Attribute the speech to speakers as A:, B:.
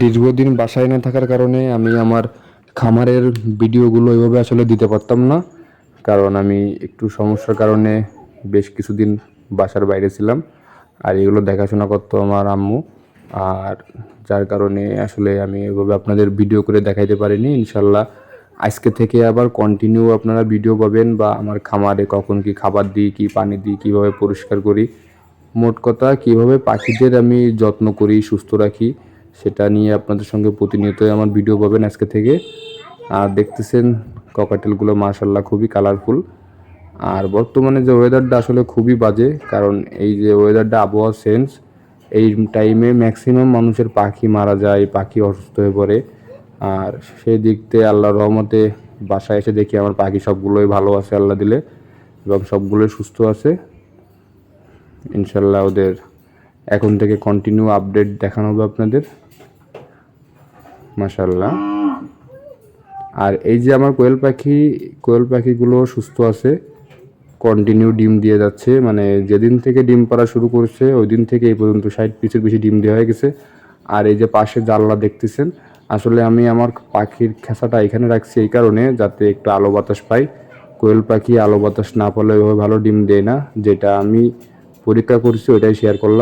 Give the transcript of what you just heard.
A: দীর্ঘদিন বাসায় না থাকার কারণে আমি আমার খামারের ভিডিওগুলো এভাবে আসলে দিতে পারতাম না। কারণ আমি একটু সমস্যার কারণে বেশ কিছুদিন বাসার বাইরে ছিলাম আর এগুলো দেখাশোনা করতো আমার আম্মু। আর যার কারণে আসলে আমি এভাবে আপনাদের ভিডিও করে দেখাইতে পারিনি। ইনশাল্লাহ আজকে থেকে আবার কন্টিনিউ আপনারা ভিডিও পাবেন বা আমার খামারে কখন কি খাবার দিই, কি পানি দিই, কীভাবে পরিষ্কার করি। মোট কথা কীভাবে পাখিদের আমি যত্ন করি, সুস্থ রাখি। সেটা নিয়ে আপনাদের সঙ্গে প্রতিনিয়তই আমার ভিডিও পাবেন আজকে থেকে। আর দেখতেছেন ককাটেলগুলো মার্শাল্লাহ খুবই কালারফুল আর বর্তমানে যে ওয়েদারটা আসলে খুবই বাজে, কারণ এই যে ওয়েদারটা আবহাওয়া সেন্স এই টাইমে ম্যাক্সিমাম মানুষের পাখি মারা যায়, পাখি অসুস্থ হয়ে পড়ে। আর সেই দিক থেকে আল্লাহর রহমতে বাসায় এসে দেখি আমার পাখি সবগুলোই ভালো আছে, আল্লাহ দিলে, এবং সবগুলোই সুস্থ আছে। ইনশাল্লাহ ওদের এখন থেকে কন্টিনিউ আপডেট দেখানো হবে আপনাদের। মাশাল্লাহ আর এই যে আমার কোয়েল পাখি, কোয়েল পাখিগুলো সুস্থ আছে কন্টিনিউ ডিম দিয়ে যাচ্ছে। মানে যেদিন থেকে ডিম পাড়া শুরু করছে ওই দিন থেকে এই পর্যন্ত ষাট পিসের বেশি ডিম দেওয়া হয়ে গেছে। আর এই যে পাশে জানলা দেখতেছেন, আসলে আমি আমার পাখির খেসাটা এখানে রাখছি এই কারণে, যাতে একটু আলো বাতাস পাই। কোয়েল পাখি আলো বাতাস না পেলে ওইভাবে ভালো ডিম দেয় না, যেটা আমি পরীক্ষা করছি, ওইটাই শেয়ার করলাম।